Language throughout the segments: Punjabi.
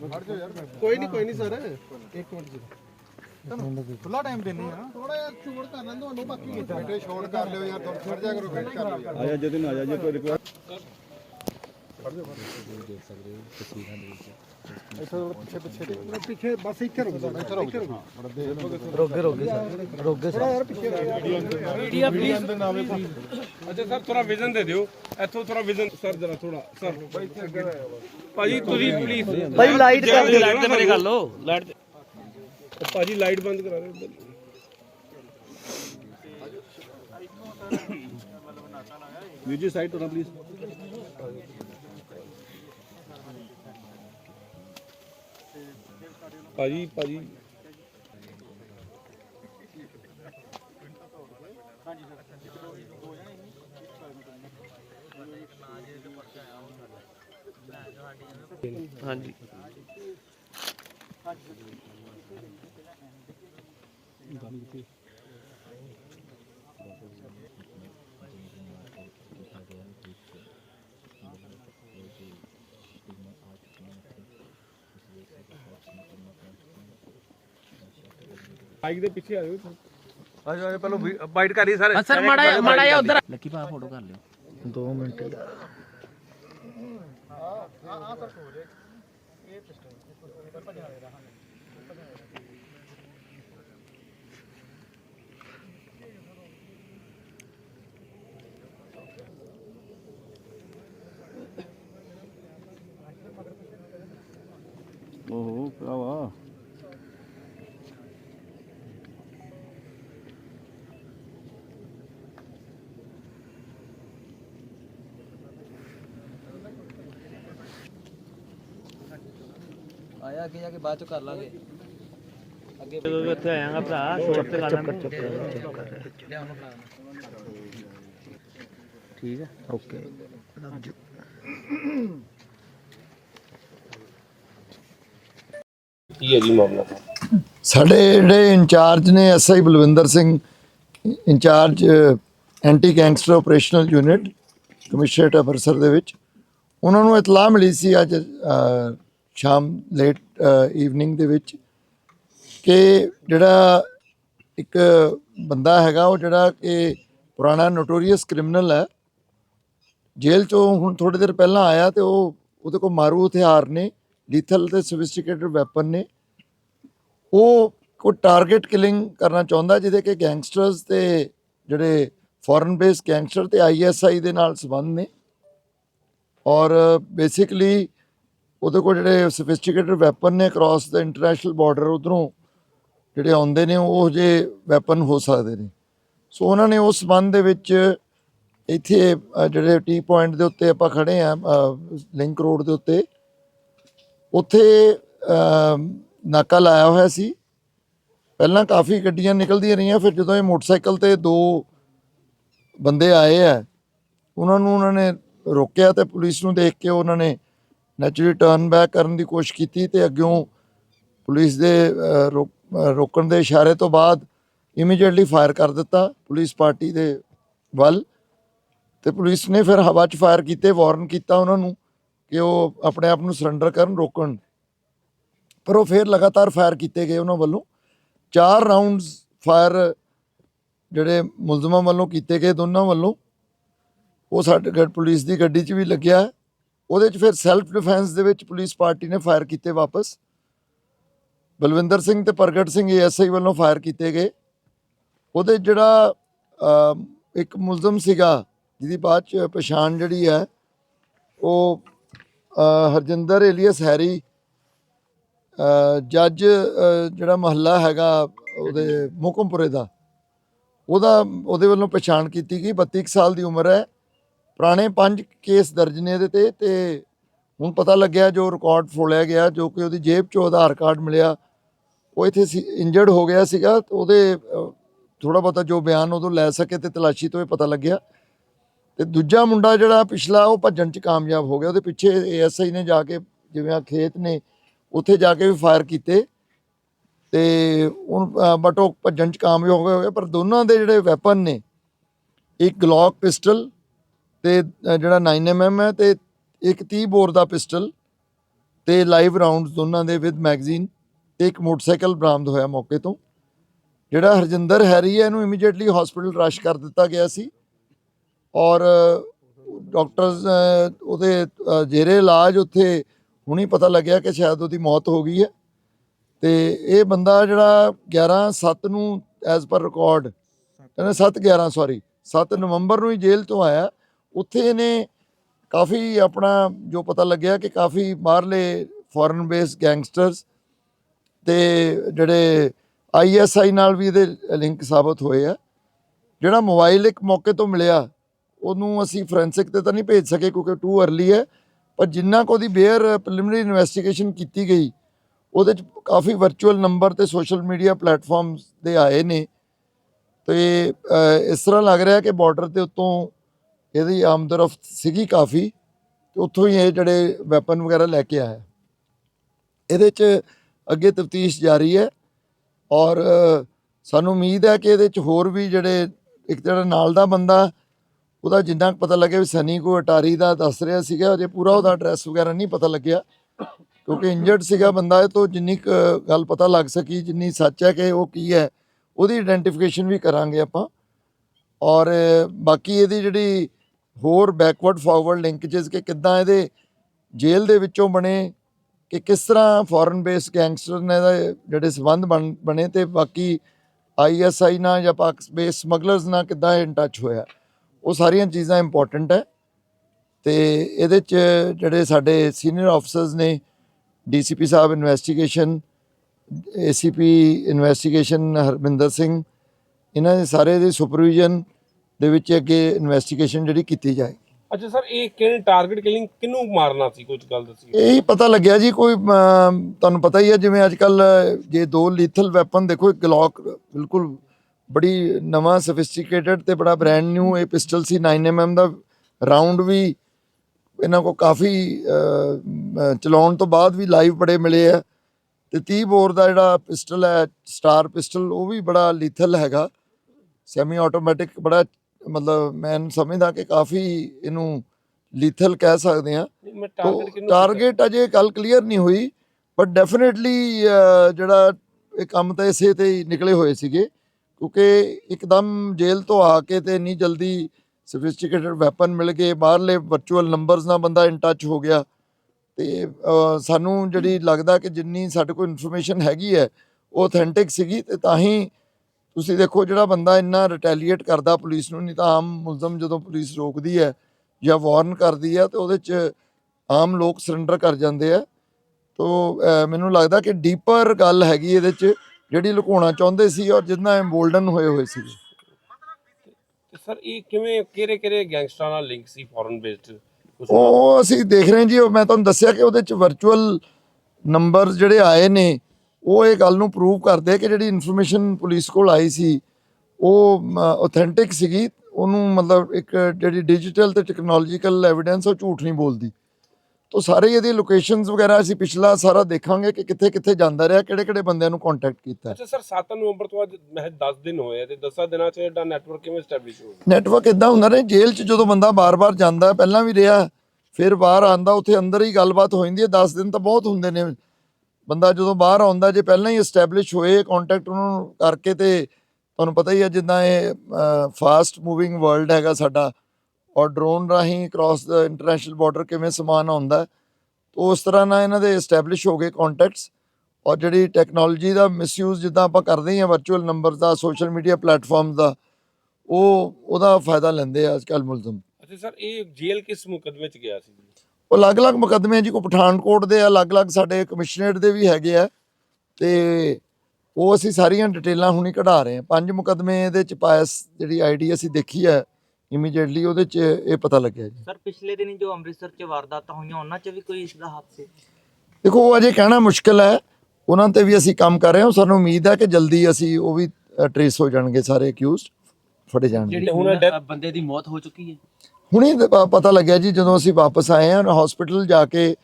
ਕੋਈ ਨਹੀਂ ਕੋਈ ਨਹੀਂ ਸਰ। ਇੱਕ ਮਿੰਟ ਜੀ। ਖੁੱਲਾ ਟਾਈਮ ਦਿੰਨੀ ਆ। ਥੋੜਾ ਜਿਹਾ ਛੋੜ ਕਰ ਲੈਣ ਤੁਹਾਨੂੰ ਬਾਕੀ ਬੇਟੇ ਛੋੜ ਕਰ ਲਿਓ ਯਾਰ ਥੋੜਾ ਛੱਡ ਜਾ ਕਰੋ ਵੇਟ ਕਰ ਲਿਓ ਯਾਰ। ਆਇਆ ਜਦਨ ਆ ਜਾ ਜੇ ਕੋਈ ਰਿਕੁਐਸਟ ਪਿੱਛੇ ਬਸ ਇੱਥੇ ਰੁਕ ਜਾਓ ਇੱਥੇ ਰੁਕ ਜਾਓ ਅੱਛਾ ਸਰ ਥੋੜਾ ਵਿਜ਼ਨ ਦੇ ਦਿਓ ਇੱਥੋਂ ਥੋੜਾ ਵਿਜ਼ਨ ਸਰ ਜਰਾ ਥੋੜਾ ਸਰ ਭਾਜੀ ਤੁਸੀਂ ਪਲੀਜ਼ ਭਾਈ ਲਾਈਟ ਕਰ ਦਿਓ। ਲਾਈਟ ਤੇ ਮੇਰੇ ਗੱਲ ਲੋ ਲਾਈਟ ਭਾਜੀ ਲਾਈਟ ਬੰਦ ਕਰਾ ਦਿਓ। ਜੀ ਸਾਈਡ ਤੋਂ ਨਾ ਪਲੀਜ਼ ਭਾਜੀ ਭਾਜੀ। ਹਾਂਜੀ। ਬਾਈਕ ਦੇ ਪਿੱਛੇ ਆ ਜਾਓ ਆਜੋ ਆਜੋ ਪਹਿਲਾਂ ਬਾਈਟ ਕਰੀ ਸਾਰੇ। ਸਰ ਮਾੜਾ ਮਾੜਾ ਜਿਹਾ ਉਧਰ ਲੱਕੀ ਭਾ ਫੋਟੋ ਕਰ ਲਿਓ। 2 ਮਿੰਟ। ਓਹੋ ਆਇਆ ਅੱਗੇ ਜਾ ਕੇ ਬਾਅਦ ਚ ਕਰ ਲਾਂਗੇ? ਜਦੋਂ ਵੀ ਉੱਥੇ ਆਇਆਗਾ ਭਰਾ ਸ਼ੋਰ ਤੇ ਲਾ ਲੈਣਾ ਠੀਕ ਹੈ ਓਕੇ। ਕੀ ਹੈ ਜੀ ਮਾਮਲਾ? ਸਾਡੇ ਜਿਹੜੇ ਇੰਚਾਰਜ ਨੇ SI Balwinder Singh incharge anti gangster operational unit commissionerate Amritsar ਦੇ ਵਿੱਚ ਉਹਨਾਂ ਨੂੰ ਇਤਲਾਹ ਮਿਲੀ ਸੀ ਅੱਜ ਸ਼ਾਮ ਲੇਟ ਈਵਨਿੰਗ ਦੇ ਵਿੱਚ ਕਿ ਜਿਹੜਾ ਇੱਕ ਬੰਦਾ ਹੈਗਾ ਉਹ ਜਿਹੜਾ ਕਿ ਪੁਰਾਣਾ ਨੋਟੋਰੀਅਸ ਕ੍ਰਿਮੀਨਲ ਹੈ, ਜੇਲ੍ਹ ਚੋਂ ਹੁਣ ਥੋੜੇ ਦਿਨ ਪਹਿਲਾਂ ਆਇਆ ਤੇ ਉਹ ਉਹਦੇ ਕੋਲ ਮਾਰੂ ਹਥਿਆਰ ਨੇ ਲੀਥਲ ਤੇ ਸੋਫਿਸਟੀਕੇਟਡ ਵੈਪਨ ਨੇ। ਉਹ ਕੋਈ ਟਾਰਗੇਟ ਕਿਲਿੰਗ ਕਰਨਾ ਚਾਹੁੰਦਾ ਜਿਹਦੇ ਕਿ ਗੈਂਗਸਟਰਸ ਤੇ ਜਿਹੜੇ ਫੋਰਨ ਬੇਸ ਗੈਂਗਸਟਰ ਤੇ ਆਈਐਸਆਈ ਦੇ ਨਾਲ ਸੰਬੰਧ ਨੇ। ਔਰ ਬੇਸਿਕਲੀ ਉਹਦੇ ਕੋਲ ਜਿਹੜੇ ਸੋਫਿਸਟੀਕੇਟਡ ਵੈਪਨ ਨੇ ਕ੍ਰਾਸ ਦਾ ਇੰਟਰਨੈਸ਼ਨਲ ਬਾਰਡਰ ਉਧਰੋਂ ਜਿਹੜੇ ਆਉਂਦੇ ਨੇ, ਉਹ ਜੇ ਵੈਪਨ ਹੋ ਸਕਦੇ ਨੇ। ਸੋ ਉਹਨਾਂ ਨੇ ਉਸ ਸੰਬੰਧ ਦੇ ਵਿੱਚ ਇੱਥੇ ਜਿਹੜੇ ਟੀ ਪੁਆਇੰਟ ਦੇ ਉੱਤੇ ਆਪਾਂ ਖੜੇ ਆ ਲਿੰਕ ਰੋਡ ਦੇ ਉੱਤੇ, ਉੱਥੇ ਨਾਕਾ ਲਾਇਆ ਹੋਇਆ ਸੀ। ਪਹਿਲਾਂ ਕਾਫੀ ਗੱਡੀਆਂ ਨਿਕਲਦੀਆਂ ਰਹੀਆਂ, ਫਿਰ ਜਦੋਂ ਇਹ ਮੋਟਰਸਾਈਕਲ ਤੇ ਦੋ ਬੰਦੇ ਆਏ ਆ, ਉਹਨਾਂ ਨੂੰ ਉਹਨਾਂ ਨੇ ਰੋਕਿਆ ਤੇ ਪੁਲਿਸ ਨੂੰ ਦੇਖ ਕੇ ਉਹਨਾਂ ਨੇ ਨੈਚੁਰਲੀ ਟਰਨ ਬੈਕ ਕਰਨ ਦੀ ਕੋਸ਼ਿਸ਼ ਕੀਤੀ ਤੇ ਅੱਗਿਓਂ ਪੁਲਿਸ ਦੇ ਰੋਕ- ਰੋਕਣ ਦੇ ਇਸ਼ਾਰੇ ਤੋਂ ਬਾਅਦ ਇਮੀਡੀਏਟਲੀ ਫਾਇਰ ਕਰ ਦਿੱਤਾ ਪੁਲਿਸ ਪਾਰਟੀ ਦੇ ਵੱਲ ਤੇ ਪੁਲਿਸ ਨੇ ਫਿਰ ਹਵਾ 'ਚ ਫਾਇਰ ਕੀਤੇ ਵਾਰਨ ਕੀਤਾ ਉਹਨਾਂ ਨੂੰ ਕਿ ਉਹ ਆਪਣੇ ਆਪ ਨੂੰ ਸਰੈਂਡਰ ਕਰਨ, ਰੋਕਣ। ਪਰ ਉਹ ਫਿਰ ਲਗਾਤਾਰ ਫਾਇਰ ਕੀਤੇ ਗਏ ਉਹਨਾਂ ਵੱਲੋਂ। ਚਾਰ ਰਾਉਂਡਸ ਫਾਇਰ ਜਿਹੜੇ ਮੁਲਜ਼ਮਾਂ ਵੱਲੋਂ ਕੀਤੇ ਗਏ ਦੋਨਾਂ ਵੱਲੋਂ, ਉਹ ਸਾਡੇ ਗੱਡ ਪੁਲਿਸ ਦੀ ਗੱਡੀ 'ਚ ਵੀ ਲੱਗਿਆ। ਉਹਦੇ 'ਚ ਫਿਰ ਸੈਲਫ ਡਿਫੈਂਸ ਦੇ ਵਿੱਚ ਪੁਲਿਸ ਪਾਰਟੀ ਨੇ ਫਾਇਰ ਕੀਤੇ ਵਾਪਸ। ਬਲਵਿੰਦਰ ਸਿੰਘ ਤੇ ਪ੍ਰਗਟ ਸਿੰਘ ਏਐਸਆਈ ਵੱਲੋਂ ਫਾਇਰ ਕੀਤੇ ਗਏ। ਉਹਦੇ ਜਿਹੜਾ ਇੱਕ ਮੁਲਜ਼ਮ ਸੀਗਾ, ਜਿਹਦੀ ਬਾਅਦ ਚ ਪਛਾਣ ਜਿਹੜੀ ਹੈ, ਉਹ ਹਰਜਿੰਦਰ ਏਲੀਅਸ ਹੈਰੀ ਜੱਜ ਜਿਹੜਾ ਮਹੱਲਾ ਹੈਗਾ ਉਹਦੇ ਮੁਕਮਪੁਰੇ ਦਾ, ਉਹਦਾ, ਉਹਦੇ ਵੱਲੋਂ ਪਛਾਣ ਕੀਤੀ ਗਈ। 32 ਕੁ ਸਾਲ ਦੀ ਉਮਰ ਹੈ। ਪੁਰਾਣੇ ਪੰਜ ਕੇਸ ਦਰਜ ਨੇ ਇਹਦੇ ਤੇ ਤੇ ਹੁਣ ਪਤਾ ਲੱਗਿਆ ਜੋ ਰਿਕਾਰਡ ਫੋਲਿਆ ਗਿਆ, ਜੋ ਕਿ ਉਹਦੀ ਜੇਬ 'ਚੋਂ ਆਧਾਰ ਕਾਰਡ ਮਿਲਿਆ, ਉਹ ਇੱਥੇ ਇੰਜਰਡ ਹੋ ਗਿਆ ਸੀਗਾ ਉਹਦੇ ਥੋੜਾ ਬਹੁਤਾ ਜੋ ਬਿਆਨ ਉਦੋਂ ਲੈ ਸਕੇ ਤੇ ਤਲਾਸ਼ੀ ਤੋਂ ਇਹ ਪਤਾ ਲੱਗਿਆ। ਤੇ ਦੂਜਾ ਮੁੰਡਾ ਜਿਹੜਾ ਪਿਛਲਾ, ਉਹ ਭੱਜਣ 'ਚ ਕਾਮਯਾਬ ਹੋ ਗਿਆ, ਉਹਦੇ ਪਿੱਛੇ ਏਐਸਆਈ ਨੇ ਜਾ ਕੇ ਜਿਵੇਂ ਆ ਖੇਤ ਨੇ, ਉੱਥੇ ਜਾ ਕੇ ਵੀ ਫਾਇਰ ਕੀਤੇ। ਤੇ ਉਹ ਬਟ ਉਹ ਭੱਜਣ 'ਚ ਕਾਮਯਾਬ ਹੋ ਗਏ ਪਰ ਦੋਨਾਂ ਦੇ ਜਿਹੜੇ ਵੈਪਨ ਨੇ, ਇੱਕ ਗਲੌਕ ਪਿਸਟਲ ਤੇ ਜਿਹੜਾ 9mm ਹੈ ਤੇ ਇੱਕ 30 ਬੋਰ ਦਾ ਪਿਸਟਲ ਤੇ ਲਾਈਵ ਰਾਉਂਡਸ ਦੋਨਾਂ ਦੇ ਵਿਦ ਮੈਗਜ਼ੀਨ ਤੇ ਇੱਕ ਮੋਟਰਸਾਈਕਲ ਬਰਾਮਦ ਹੋਇਆ ਮੌਕੇ ਤੋਂ। ਜਿਹੜਾ ਹਰਜਿੰਦਰ ਹੈਰੀ ਹੈ ਇਹਨੂੰ ਇਮੀਡੀਏਟਲੀ ਹਸਪੀਟਲ ਰਸ਼ ਕਰ ਦਿੱਤਾ ਗਿਆ ਸੀ। ਔਰ ਡਾਕਟਰਸ ਉਹਦੇ ਜੇਰੇ ਇਲਾਜ ਉੱਥੇ ਹੁਣੀ ਪਤਾ ਲੱਗਿਆ ਕਿ ਸ਼ਾਇਦ ਉਹਦੀ ਮੌਤ ਹੋ ਗਈ ਹੈ। ਤੇ ਇਹ ਬੰਦਾ ਜਿਹੜਾ 11 7 ਨੂੰ ਐਜ਼ ਪਰ ਰਿਕਾਰਡ ਇਹਨੇ 7 11 ਸੌਰੀ 7 ਨਵੰਬਰ ਨੂੰ ਹੀ ਜੇਲ੍ਹ ਤੋਂ ਆਇਆ। ਉੱਥੇ ਇਹਨੇ ਕਾਫੀ ਆਪਣਾ ਜੋ ਪਤਾ ਲੱਗਿਆ ਕਿ ਕਾਫੀ ਬਾਹਰਲੇ ਫੋਰਨ ਬੇਸ ਗੈਂਗਸਟਰਸ ਤੇ ਜਿਹੜੇ ਆਈਐਸਆਈ ਨਾਲ ਵੀ ਇਹਦੇ ਲਿੰਕ ਸਾਬਤ ਹੋਏ ਆ। ਜਿਹੜਾ ਮੋਬਾਈਲ ਇੱਕ ਮੌਕੇ ਤੋਂ ਮਿਲਿਆ, ਉਹਨੂੰ ਅਸੀਂ ਫੋਰੈਂਸਿਕ ਤੇ ਤਾਂ ਨਹੀਂ ਭੇਜ ਸਕੇ ਕਿਉਂਕਿ ਟੂ ਅਰਲੀ ਹੈ, ਪਰ ਜਿੰਨਾ ਕੁ ਉਹਦੀ ਬੇਅਰ ਪ੍ਰੀਲਿਮਿਨਰੀ ਇਨਵੈਸਟੀਗੇਸ਼ਨ ਕੀਤੀ ਗਈ, ਉਹਦੇ ਚ ਕਾਫੀ ਵਰਚੁਅਲ ਨੰਬਰ ਤੇ ਸੋਸ਼ਲ ਮੀਡੀਆ ਪਲੇਟਫਾਰਮਸ ਦੇ ਆਏ ਨੇ। ਤੇ ਇਸ ਤਰ੍ਹਾਂ ਲੱਗ ਰਿਹਾ ਕਿ ਬਾਰਡਰ ਦੇ ਉੱਤੋਂ ਇਹਦੀ ਆਮਦਰਫਤ ਸੀਗੀ ਕਾਫੀ, ਤੇ ਉੱਥੋਂ ਹੀ ਇਹ ਜਿਹੜੇ ਵੈਪਨ ਵਗੈਰਾ ਲੈ ਕੇ ਆਇਆ। ਇਹਦੇ ਚ ਅੱਗੇ ਤਫਤੀਸ਼ ਜਾਰੀ ਹੈ ਔਰ ਸਾਨੂੰ ਉਮੀਦ ਹੈ ਕਿ ਇਹਦੇ ਚ ਹੋਰ ਵੀ ਜਿਹੜੇ ਇੱਕ ਜਿਹੜਾ ਨਾਲ ਦਾ ਬੰਦਾ, ਉਹਦਾ ਜਿੰਨਾ ਕੁ ਪਤਾ ਲੱਗਿਆ ਵੀ ਸਨੀ ਕੋ ਅਟਾਰੀ ਦਾ ਦੱਸ ਰਿਹਾ ਸੀਗਾ, ਅਜੇ ਪੂਰਾ ਉਹਦਾ ਐਡਰੈਸ ਵਗੈਰਾ ਨਹੀਂ ਪਤਾ ਲੱਗਿਆ, ਕਿਉਂਕਿ ਇੰਜਰਡ ਸੀਗਾ ਬੰਦਾ, ਇਹ ਤੋਂ ਜਿੰਨੀ ਕੁ ਗੱਲ ਪਤਾ ਲੱਗ ਸਕੀ, ਜਿੰਨੀ ਸੱਚ ਹੈ ਕਿ ਉਹ ਕੀ ਹੈ, ਉਹਦੀ ਆਇਡੈਂਟੀਫਿਕੇਸ਼ਨ ਵੀ ਕਰਾਂਗੇ ਆਪਾਂ। ਔਰ ਬਾਕੀ ਇਹਦੀ ਜਿਹੜੀ ਹੋਰ ਬੈਕਵਰਡ ਫਾਰਵਰਡ ਲਿੰਕੇजेस ਕਿ ਕਿੱਦਾਂ ਇਹਦੇ ਜੇਲ੍ਹ ਦੇ ਵਿੱਚੋਂ ਬਣੇ, ਕਿ ਕਿਸ ਤਰ੍ਹਾਂ ਫੋਰਨ ਬੇਸ ਗੈਂਗਸਟਰ ਨੇ ਇਹਦੇ ਜਿਹੜੇ ਸਬੰਧ ਬਣ- ਬਣੇ ਤੇ ਬਾਕੀ ਆਈਐਸਆਈ ਨਾਲ ਜਾਂ ਪਾਕ ਬੇਸ ਸਮਗਲਰਸ ਨਾਲ ਕਿੱਦਾਂ ਇਨ ਟੱਚ ਹੋਇਆ। ਉਹ ਸਾਰੀਆਂ ਚੀਜ਼ਾਂ ਇੰਪੋਰਟੈਂਟ ਹੈ। ਤੇ ਇਹਦੇ ਚ ਜਿਹੜੇ ਸਾਡੇ ਸੀਨੀਅਰ ਆਫੀਸਰਸ ਨੇ ਡੀਸੀਪੀ ਸਾਹਿਬ investigation ACP investigation Harminder Singh, ਇਹਨਾਂ ਦੇ ਸਾਰੇ ਦੇ ਸੁਪਰਵੀਜ਼ਨ ਦੇ ਵਿੱਚ ਅੱਗੇ ਇਨਵੈਸਟੀਗੇਸ਼ਨ ਜਿਹੜੀ ਕੀਤੀ ਜਾਏਗੀ। ਅੱਛਾ ਸਰ ਇਹ ਕਿਹਨੇ ਟਾਰਗੇਟ ਕਿਲਿੰਗ ਕਿਹਨੂੰ ਮਾਰਨਾ ਸੀ? ਕੁਝ ਗੱਲ ਦੱਸੀ ਇਹੀ ਪਤਾ ਲੱਗਿਆ ਜੀ ਕੋਈ ਤੁਹਾਨੂੰ ਪਤਾ ਹੀ ਹੈ ਜਿਵੇਂ ਅੱਜ ਕੱਲ ਜੇ ਦੋ ਲੀਥਲ ਵੈਪਨ ਦੇਖੋ ਇੱਕ ਗਲੌਕ ਬਿਲਕੁਲ ਬੜੀ ਨਵਾਂ ਸੋਫਿਸਟੀਕੇਟਡ ਤੇ ਬੜਾ ਬ੍ਰਾਂਡ ਨਿਊ ਇਹ ਪਿਸਟਲ ਸੀ 9mm ਦਾ ਰਾਉਂਡ ਵੀ ਇਹਨਾਂ ਕੋ ਕਾਫੀ ਚਲਾਉਣ ਤੋਂ ਬਾਅਦ ਵੀ ਲਾਈਵ ਬੜੇ ਮਿਲੇ ਆ। ਤੇ 30 ਬੋਰ ਦਾ ਜਿਹੜਾ ਪਿਸਟਲ ਹੈ ਸਟਾਰ ਪਿਸਟਲ ਉਹ ਵੀ ਬੜਾ ਲੀਥਲ ਹੈਗਾ। ਸੈਮੀ ਆਟੋਮੈਟਿਕ ਬੜਾ ਮਤਲਬ ਮੈਂ ਸਮਝਦਾ ਕਿ ਕਾਫੀ ਇਹਨੂੰ ਲੀਥਲ ਕਹਿ ਸਕਦੇ ਆ ਟਾਰਗੇਟ ਅਜੇ ਗੱਲ ਕਲੀਅਰ ਨਹੀਂ ਹੋਈ ਬਟ ਡੈਫੀਨਿਟਲੀ ਜਿਹੜਾ ਇਹ ਕੰਮ ਤਾਂ ਇਸੇ ਤੇ ਹੀ ਨਿਕਲੇ ਹੋਏ ਸੀਗੇ ਕਿਉਂਕਿ ਇੱਕਦਮ ਜੇਲ੍ਹ ਤੋਂ ਆ ਕੇ ਤੇ ਇੰਨੀ ਜਲਦੀ ਸੋਫਿਸਟੀਕੇਟਡ ਵੈਪਨ ਮਿਲ ਗਏ ਬਾਹਰਲੇ ਵਰਚੁਅਲ ਨੰਬਰਸ ਨਾਲ ਬੰਦਾ ਇਨ ਟੱਚ ਹੋ ਗਿਆ। ਤੇ ਸਾਨੂੰ ਜਿਹੜੀ ਲੱਗਦਾ ਕਿ ਜਿੰਨੀ ਸਾਡੇ ਕੋਲ ਇਨਫੋਰਮੇਸ਼ਨ ਹੈਗੀ ਹੈ ਉਹ ਆਥੈਂਟਿਕ ਸੀਗੀ ਤੇ ਤਾਂ ਹੀ ਤੁਸੀਂ ਦੇਖੋ ਜਿਹੜਾ ਬੰਦਾ ਇੰਨਾ ਰਿਟੈਲੀਏਟ ਕਰਦਾ ਪੁਲਿਸ ਨੂੰ ਨਹੀਂ ਤਾਂ ਆਮ ਮੁਲਜ਼ਮ ਜਦੋਂ ਪੁਲਿਸ ਰੋਕਦੀ ਹੈ ਜਾਂ ਵਾਰਨ ਕਰਦੀ ਹੈ ਤੇ ਉਹਦੇ 'ਚ ਆਮ ਲੋਕ ਸਰੈਂਡਰ ਕਰ ਜਾਂਦੇ ਆ। ਤੋ ਮੈਨੂੰ ਲੱਗਦਾ ਕਿ ਡੀਪਰ ਗੱਲ ਹੈਗੀ ਇਹਦੇ 'ਚ ਜਿਹੜੀ ਲੁਕਾਉਣਾ ਚਾਹੁੰਦੇ ਸੀ ਔਰ ਜਿੰਨਾ ਐਮਬੋਲਡਨ ਹੋਏ ਹੋਏ ਸੀ। ਸਰ ਇਹ ਕਿਵੇਂ ਕਿਹੜੇ ਕਿਹੜੇ ਗੈਂਗਸਟਰਾਂ ਨਾਲ ਲਿੰਕ ਸੀ ਫੋਰਨ ਬੇਸਡ ਉਹ ਅਸੀਂ ਦੇਖ ਰਹੇ ਜੀ ਉਹ ਮੈਂ ਤੁਹਾਨੂੰ ਦੱਸਿਆ ਕਿ ਉਹਦੇ 'ਚ ਵਰਚੁਅਲ ਨੰਬਰ ਜਿਹੜੇ ਆਏ ਨੇ ਉਹ ਇਹ ਗੱਲ ਨੂੰ ਪ੍ਰੂਵ ਕਰਦੇ ਕਿ ਜਿਹੜੀ ਇਨਫੋਰਮੇਸ਼ਨ ਪੁਲਿਸ ਕੋਲ ਆਈ ਸੀ ਉਹ ਆਥੈਂਟਿਕ ਸੀਗੀ। ਉਹਨੂੰ ਮਤਲਬ ਇੱਕ ਜਿਹੜੀ ਡਿਜੀਟਲ ਤੇ ਟੈਕਨੋਲੋਜੀਕਲ ਐਵੀਡੈਂਸ ਉਹ ਝੂਠ ਨਹੀਂ ਬੋਲਦੀ। ਤੋ ਸਾਰੇ ਇਹਦੀ ਲੋਕੇਸ਼ਨਸ ਵਗੈਰਾ ਅਸੀਂ ਪਿਛਲਾ ਸਾਰਾ ਦੇਖਾਂਗੇ ਕਿ ਕਿੱਥੇ ਕਿੱਥੇ ਜਾਂਦਾ ਰਿਹਾ ਕਿਹੜੇ ਕਿਹੜੇ ਬੰਦਿਆਂ ਨੂੰ ਕੰਟੈਕਟ ਕੀਤਾ। ਅੱਛਾ ਸਰ 7 ਨਵੰਬਰ ਤੋਂ ਅੱਜ ਮਹਿਜ 10 ਦਿਨ ਹੋਏ ਤੇ 10 ਦਿਨਾਂ 'ਚ ਇਹਦਾ ਨੈਟਵਰਕ ਕਿਵੇਂ ਸਟੈਬਲਿਸ਼ ਹੋ ਗਿਆ ਨੈਟਵਰਕ ਇਦਾਂ ਹੁੰਦਾ ਨੇ ਜੇਲ੍ਹ 'ਚ ਜਦੋਂ ਬੰਦਾ ਬਾਰ-ਬਾਰ ਜਾਂਦਾ ਪਹਿਲਾਂ ਵੀ ਰਿਹਾ ਫਿਰ ਬਾਹਰ ਆਂਦਾ ਉੱਥੇ ਅੰਦਰ ਹੀ ਗੱਲਬਾਤ ਹੋ ਜਾਂਦੀ ਹੈ। 10 ਦਿਨ ਤਾਂ ਬਹੁਤ ਹੁੰਦੇ ਨੇ। ਬੰਦਾ ਜਦੋਂ ਬਾਹਰ ਆਉਂਦਾ ਜੇ ਪਹਿਲਾਂ ਹੀ ਐਸਟੈਬਲਿਸ਼ ਹੋਏ ਕੰਟੈਕਟ ਉਹਨੂੰ ਕਰਕੇ ਤੇ ਤੁਹਾਨੂੰ ਪਤਾ ਹੀ ਹੈ ਜਿੱਦਾਂ ਇਹ ਫਾਸਟ ਮੂਵਿੰਗ ਵਰਲਡ ਹੈਗਾ ਸਾਡਾ ਔਰ ਡਰੋਨ ਰਾਹੀਂ ਕ੍ਰਾਸ ਦਾ ਇੰਟਰਨੈਸ਼ਨਲ ਬਾਰਡਰ ਕਿਵੇਂ ਸਮਾਨ ਆਉਂਦਾ ਹੈ, ਤਾਂ ਉਸ ਤਰ੍ਹਾਂ ਨਾਲ ਇਹਨਾਂ ਦੇ ਐਸਟੈਬਲਿਸ਼ ਹੋ ਗਏ ਕੰਟੈਕਟਸ ਔਰ ਜਿਹੜੀ ਟੈਕਨੋਲੋਜੀ ਦਾ ਮਿਸਯੂਜ਼ ਜਿੱਦਾਂ ਆਪਾਂ ਕਰਦੇ ਹਾਂ ਵਰਚੁਅਲ ਨੰਬਰ ਦਾ ਸੋਸ਼ਲ ਮੀਡੀਆ ਪਲੇਟਫਾਰਮ ਦਾ ਉਹ ਉਹਦਾ ਫਾਇਦਾ ਲੈਂਦੇ ਆ ਅੱਜਕੱਲ ਮੁਲਜ਼ਮ। ਅੱਛਾ ਸਰ ਇਹ ਜੇਲ੍ਹ ਕਿਸ ਮੁਕਦਮੇ 'ਚ ਗਿਆ ਸੀ ਉਹ ਅਲੱਗ-ਅਲੱਗ ਮੁਕੱਦਮੇ ਜੀ ਕੋ ਪਠਾਨਕੋਟ ਦੇ ਆ, ਅਲੱਗ-ਅਲੱਗ ਸਾਡੇ ਕਮਿਸ਼ਨਰੇਟ ਦੇ ਵੀ ਹੈਗੇ ਆ ਤੇ ਉਹ ਅਸੀਂ ਸਾਰੀਆਂ ਡਿਟੇਲਾਂ ਹੁਣੀ ਕਢਾ ਰਹੇ ਹਾਂ। ਪੰਜ ਮੁਕੱਦਮੇ ਇਹਦੇ ਚ ਪਾਇਸ ਜਿਹੜੀ ਆਈਡੀ ਅਸੀਂ ਦੇਖੀ ਹੈ ਇਮੀਡੀਏਟਲੀ ਉਹਦੇ ਚ ਇਹ ਪਤਾ ਲੱਗਿਆ ਜੀ। ਸਰ ਪਿਛਲੇ ਦਿਨੀ ਜੋ ਅੰਮ੍ਰਿਤਸਰ ਚ ਵਾਰਦਾਤਾਂ ਹੋਈਆਂ ਉਹਨਾਂ ਚ ਵੀ ਕੋਈ ਇਸ ਦਾ ਹੱਥ ਸੀ ਦੇਖੋ ਉਹ ਅਜੇ ਕਹਿਣਾ ਮੁਸ਼ਕਲ ਹੈ ਉਹਨਾਂ ਤੇ ਵੀ ਅਸੀਂ ਕੰਮ ਕਰ ਰਹੇ ਹਾਂ ਸਾਨੂੰ ਉਮੀਦ ਹੈ ਕਿ ਜਲਦੀ ਅਸੀਂ ਉਹ ਵੀ ਟਰੇਸ ਹੋ ਜਾਣਗੇ ਸਾਰੇ ਅਕਿਊਜ਼ਡ ਫੜੇ ਜਾਣਗੇ ਜਿਹੜੀ ਹੁਣ ਬੰਦੇ ਦੀ ਮੌਤ ਹੋ ਚੁੱਕੀ ਹੈ। ਹੁਣੀ ਦ- ਪ- ਪਤਾ ਲੱਗਿਆ ਜੀ ਜਦੋਂ ਅਸੀਂ ਵਾਪਸ ਆਏ ਹਾਂ ਹਸਪੀਟਲ ਜਾ ਕੇ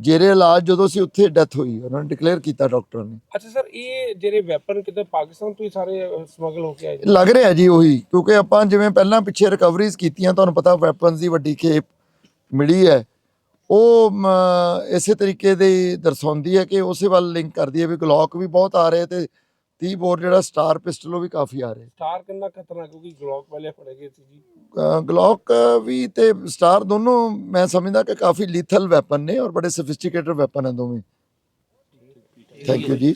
ਜੇਰੇ ਇਲਾਜ ਜਦੋਂ ਅਸੀਂ ਉੱਥੇ ਡੈਥ ਹੋਈ ਉਹਨਾਂ ਨੇ ਡਿਕਲੇਅਰ ਕੀਤਾ ਡਾਕਟਰ ਨੇ। ਅੱਛਾ ਸਰ ਇਹ ਜਿਹੜੇ ਵੈਪਨ ਕਿਤੇ ਪਾਕਿਸਤਾਨ ਤੋਂ ਹੀ ਸਾਰੇ ਸਮਗਲ ਹੋ ਕੇ ਆਏ? ਲੱਗ ਰਿਹਾ ਜੀ ਉਹੀ ਕਿਉਂਕਿ ਆਪਾਂ ਜਿਵੇਂ ਪਹਿਲਾਂ ਪਿੱਛੇ ਰਿਕਵਰੀਜ਼ ਕੀਤੀਆਂ ਤੁਹਾਨੂੰ ਪਤਾ ਵੈਪਨਸ ਦੀ ਵੱਡੀ ਖੇਪ ਮਿਲੀ ਹੈ। ਉਹ ਮ, ਇਸੇ ਤਰੀਕੇ ਦੀ ਦਰਸਾਉਂਦੀ ਹੈ ਕਿ ਉਸੇ ਵੱਲ ਲਿੰਕ ਕਰਦੀ ਹੈ ਵੀ ਗਲੌਕ ਵੀ ਬਹੁਤ ਆ ਰਹੇ ਤੇ 30 ਬੋਰ ਜਿਹੜਾ ਸਟਾਰ ਪਿਸਟਲ ਉਹ ਵੀ ਕਾਫੀ ਆ ਰਹੇ। ਸਟਾਰ ਕਿੰਨਾ ਖਤਰਨਾਕ ਕਿਉਂਕਿ ਗਲੋਕ ਪਹਿਲੇ ਫੜੇ ਗਏ ਸੀ ਜੀ। ਗਲੌਕ ਵੀ ਤੇ ਸਟਾਰ ਦੋਨੋਂ ਮੈਂ ਸਮਝਦਾ ਕਿ ਕਾਫੀ ਲੀਥਲ ਵੈਪਨ ਨੇ ਔਰ ਬੜੇ ਸੋਫਿਸਟੀਕੇਟਡ ਵੈਪਨ ਹਨ ਦੋਵੇਂ। ਥੈਂਕ ਯੂ ਜੀ।